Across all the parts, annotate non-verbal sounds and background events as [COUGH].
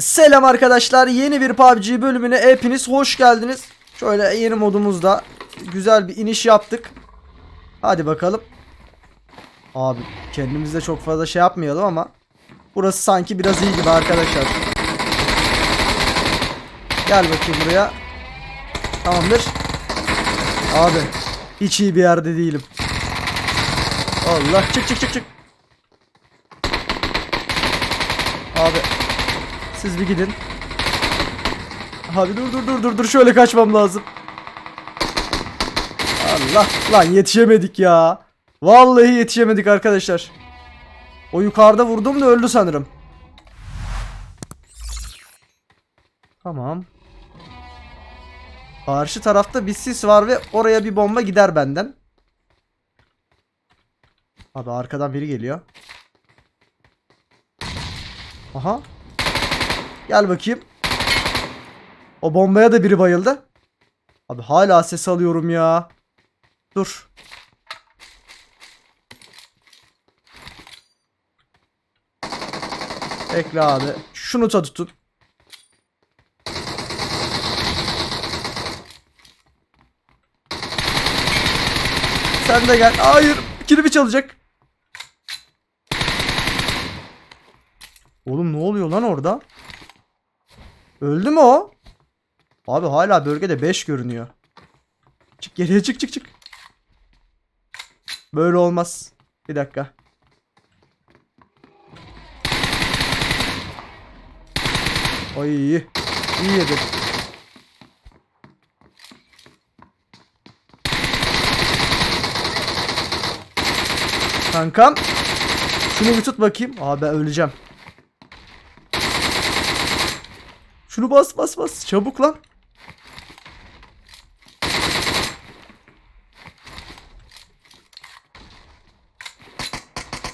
Selam arkadaşlar yeni bir PUBG bölümüne hepiniz hoş geldiniz. Şöyle yeni modumuzda güzel bir iniş yaptık. Hadi bakalım. Abi kendimizde çok fazla şey yapmayalım ama burası sanki biraz iyi gibi arkadaşlar. Gel bakayım buraya. Tamamdır. Abi hiç iyi bir yerde değilim. Allah çık çık çık çık. Abi siz bir gidin. Abi dur dur dur dur dur şöyle kaçmam lazım. Allah lan yetişemedik ya. Vallahi yetişemedik arkadaşlar. O yukarıda vurdum da öldü sanırım. Tamam. Karşı tarafta bir sis var ve oraya bir bomba gider benden. Abi arkadan biri geliyor. Aha. Gel bakayım. O bombaya da biri bayıldı. Abi hala ses alıyorum ya. Dur. Bekle abi. Şunu tutun. Sen de gel. Hayır. Kilimi çalacak. Oğlum ne oluyor lan orada? Öldü mü o? Abi hala bölgede 5 görünüyor. Çık geriye çık çık çık. Böyle olmaz. Bir dakika. Ay iyi. İyi yedi. Kankam. Şunu bir tut bakayım. Abi ben öleceğim. Şunu bas bas bas. Çabuk lan.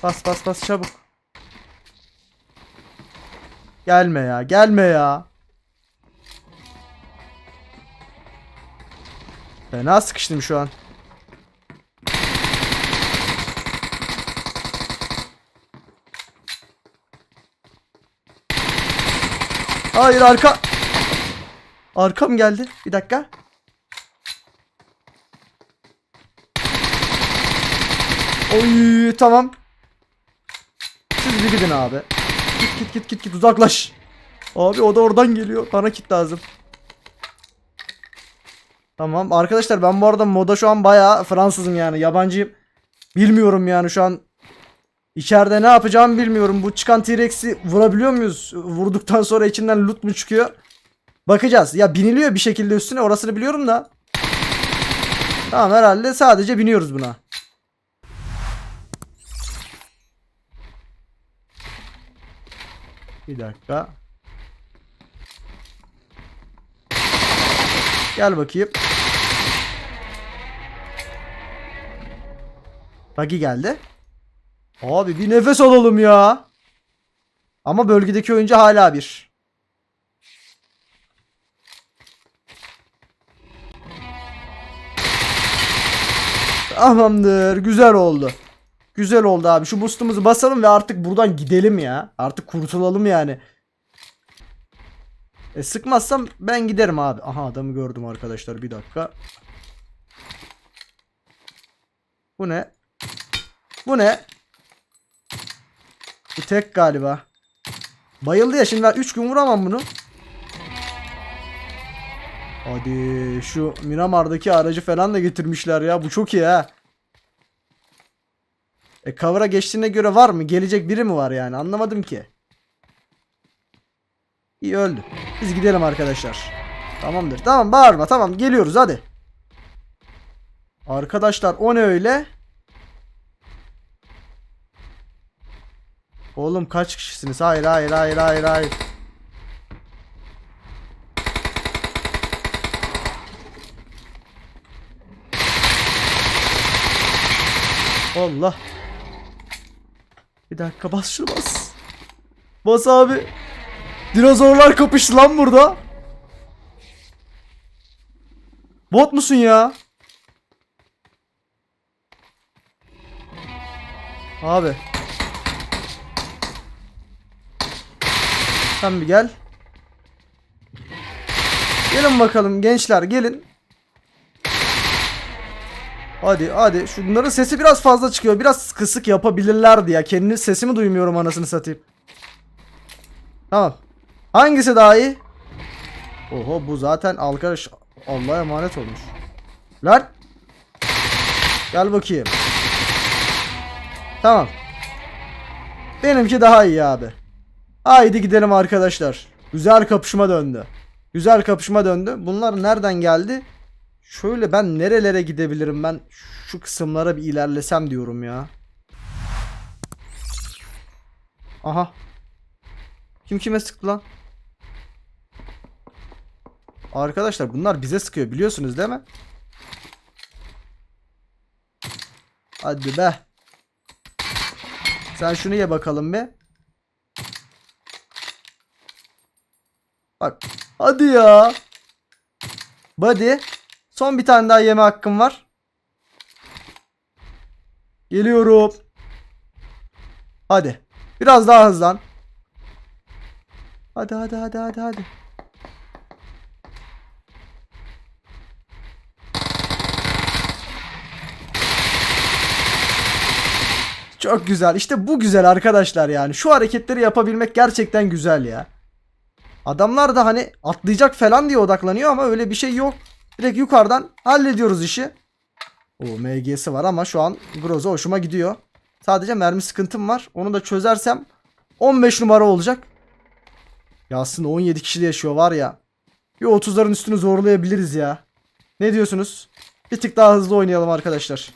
Bas bas bas çabuk. Gelme ya gelme ya. Fena sıkıştım şu an. Hayır arka. Arkam geldi. Bir dakika. Oy tamam. Siz bir gidin abi. Git git git git git uzaklaş. Abi o da oradan geliyor. Bana kit lazım. Tamam arkadaşlar ben bu arada moda şu an bayağı Fransızım yani yabancıyım. Bilmiyorum yani şu an İçeride ne yapacağımı bilmiyorum. Bu çıkan T-Rex'i vurabiliyor muyuz? Vurduktan sonra içinden loot mu çıkıyor? Bakacağız. Ya biniliyor bir şekilde üstüne orasını biliyorum da. Tamam herhalde sadece biniyoruz buna. Bir dakika. Gel bakayım. Buggy geldi. Abi bir nefes alalım ya. Ama bölgedeki oyuncu hala bir. Tamamdır. Güzel oldu. Güzel oldu abi. Şu boostumuzu basalım ve artık buradan gidelim ya. Artık kurtulalım yani. E sıkmazsam ben giderim abi. Aha adamı gördüm arkadaşlar. Bir dakika. Bu ne? Bu ne? Tek galiba. Bayıldı ya şimdi ben 3 gün vuramam bunu. Hadi şu Miramar'daki aracı falan da getirmişler ya. Bu çok iyi ha. E cover'a geçtiğine göre var mı? Gelecek biri mi var yani? Anlamadım ki. İyi öldü. Biz gidelim arkadaşlar. Tamamdır. Tamam bağırma. Tamam geliyoruz hadi. Arkadaşlar o ne öyle? Oğlum kaç kişisiniz? Hayır hayır hayır hayır hayır. Allah. Bir dakika bas şunu bas. Bas abi. Dinozorlar kapıştı lan burada. Bot musun ya? Abi. Sen bir gel. Gelin bakalım gençler gelin. Hadi hadi. Şunların sesi biraz fazla çıkıyor. Biraz kısık yapabilirlerdi ya. Kendi sesimi duymuyorum anasını satayım. Tamam. Hangisi daha iyi? Oho bu zaten arkadaş Allah'a emanet olmuş. Lan. Gel bakayım. Tamam. Benimki daha iyi abi. Haydi gidelim arkadaşlar. Güzel kapışma döndü. Güzel kapışma döndü. Bunlar nereden geldi? Şöyle ben nerelere gidebilirim ben şu kısımlara bir ilerlesem diyorum ya. Aha. Kim kime sıktı lan? Arkadaşlar bunlar bize sıkıyor biliyorsunuz değil mi? Hadi be. Sen şunu ye bakalım be. Bak. Hadi ya. Buddy. Son bir tane daha yeme hakkım var. Geliyorum. Hadi. Biraz daha hızlan. Hadi hadi hadi hadi hadi. Çok güzel. İşte bu güzel arkadaşlar yani. Şu hareketleri yapabilmek gerçekten güzel ya. Adamlar da hani atlayacak falan diye odaklanıyor ama öyle bir şey yok. Direkt yukarıdan hallediyoruz işi. O MG'si var ama şu an Groza hoşuma gidiyor. Sadece mermi sıkıntım var. Onu da çözersem 15 numara olacak. Ya aslında 17 kişi de yaşıyor var ya. Bir 30'ların üstünü zorlayabiliriz ya. Ne diyorsunuz? Bir tık daha hızlı oynayalım arkadaşlar.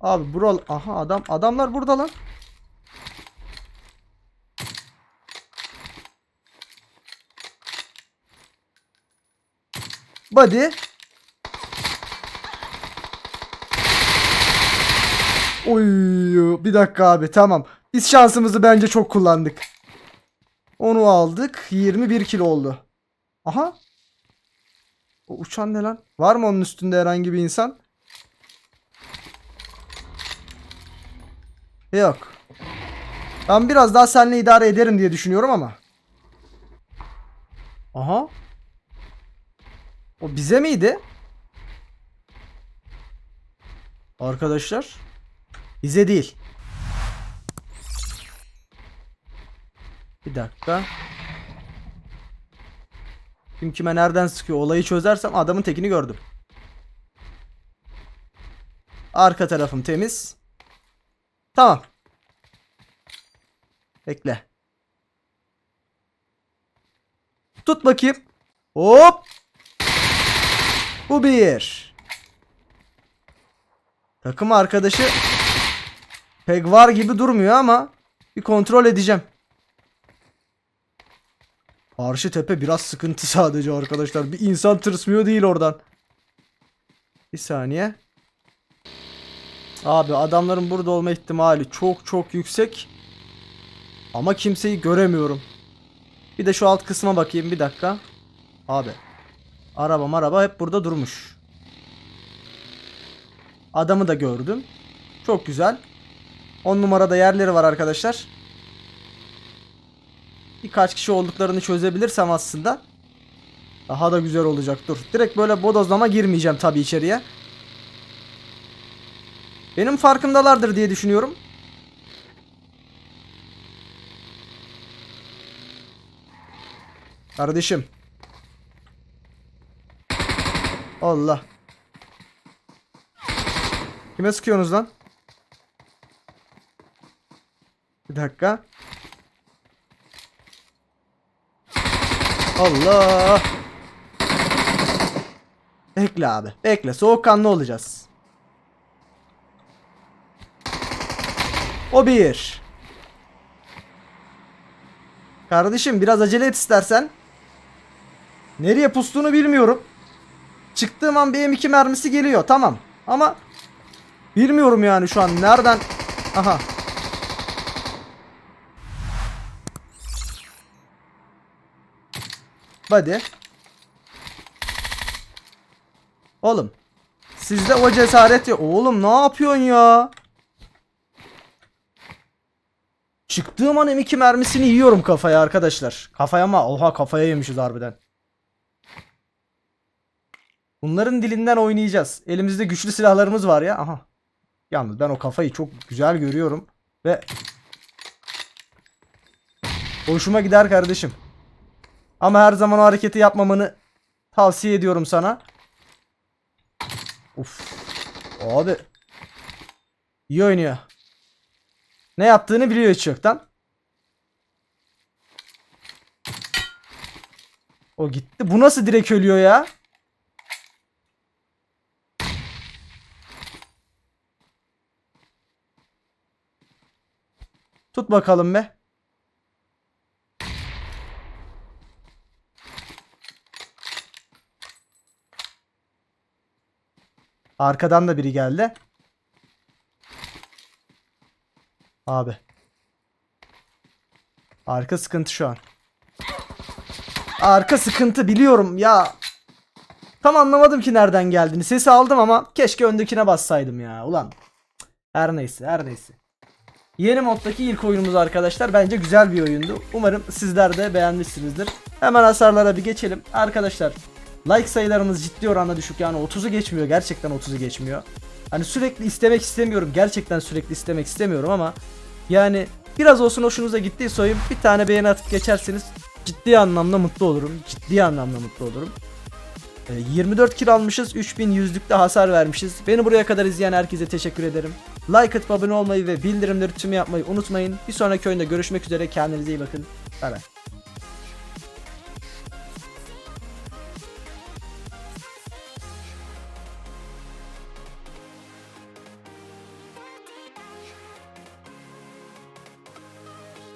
Abi bural aha adam adamlar burada lan. Body. Oy bir dakika abi tamam. Biz şansımızı bence çok kullandık. Onu aldık. 21 kilo oldu. Aha. O uçan ne lan? Var mı onun üstünde herhangi bir insan? Yok. Ben biraz daha seninle idare ederim diye düşünüyorum ama. Aha. O bize miydi? Arkadaşlar. Bize değil. Bir dakika. Kim kime nereden sıkıyor olayı çözersem adamın tekini gördüm. Arka tarafım temiz. Tamam. Bekle. Tut bakayım. Hop. Bu bir. Takım arkadaşı pek var gibi durmuyor ama bir kontrol edeceğim. Karşı tepe biraz sıkıntı [LAUGHS] sadece arkadaşlar. Bir insan tırsmıyor değil oradan. Bir saniye. Abi adamların burada olma ihtimali çok çok yüksek. Ama kimseyi göremiyorum. Bir de şu alt kısma bakayım bir dakika. Abi. Araba araba hep burada durmuş. Adamı da gördüm. Çok güzel. 10 numarada yerleri var arkadaşlar. Birkaç kişi olduklarını çözebilirsem aslında daha da güzel olacak. Dur. Direkt böyle bodozlama girmeyeceğim tabii içeriye. Benim farkındalardır diye düşünüyorum. Kardeşim. Allah. Kime sıkıyorsunuz lan? Bir dakika. Allah. Bekle abi. Bekle. Soğukkanlı olacağız. O bir. Kardeşim biraz acele et istersen. Nereye pustuğunu bilmiyorum. Çıktığım an bir M2 mermisi geliyor. Tamam. Ama bilmiyorum yani şu an nereden. Aha. Hadi. Oğlum. Sizde o cesaret yok. Oğlum ne yapıyorsun ya? Çıktığım an M2 mermisini yiyorum kafaya arkadaşlar. Kafaya ama oha kafaya yemişiz harbiden. Bunların dilinden oynayacağız. Elimizde güçlü silahlarımız var ya. Aha. Yalnız ben o kafayı çok güzel görüyorum. Ve hoşuma gider kardeşim. Ama her zaman o hareketi yapmamanı tavsiye ediyorum sana. Uf. Abi. İyi oynuyor. Ne yaptığını biliyor hiç yoktan. O gitti. Bu nasıl direkt ölüyor ya? Tut bakalım be. Arkadan da biri geldi. Abi. Arka sıkıntı şu an. Arka sıkıntı biliyorum ya. Tam anlamadım ki nereden geldiğini. Sesi aldım ama keşke öndekine bassaydım ya. Ulan. Her neyse her neyse. Yeni moddaki ilk oyunumuz arkadaşlar. Bence güzel bir oyundu. Umarım sizler de beğenmişsinizdir. Hemen hasarlara bir geçelim. Arkadaşlar like sayılarımız ciddi oranda düşük. Yani 30'u geçmiyor. Gerçekten 30'u geçmiyor. Hani sürekli istemek istemiyorum. Gerçekten sürekli istemek istemiyorum ama yani biraz olsun hoşunuza gittiyse oyun bir tane beğeni atıp geçerseniz ciddi anlamda mutlu olurum. Ciddi anlamda mutlu olurum. Ee, 24 kill almışız. 3100'lükte hasar vermişiz. Beni buraya kadar izleyen herkese teşekkür ederim. Like atıp abone olmayı ve bildirimleri tüm yapmayı unutmayın. Bir sonraki oyunda görüşmek üzere. Kendinize iyi bakın. Bay bay.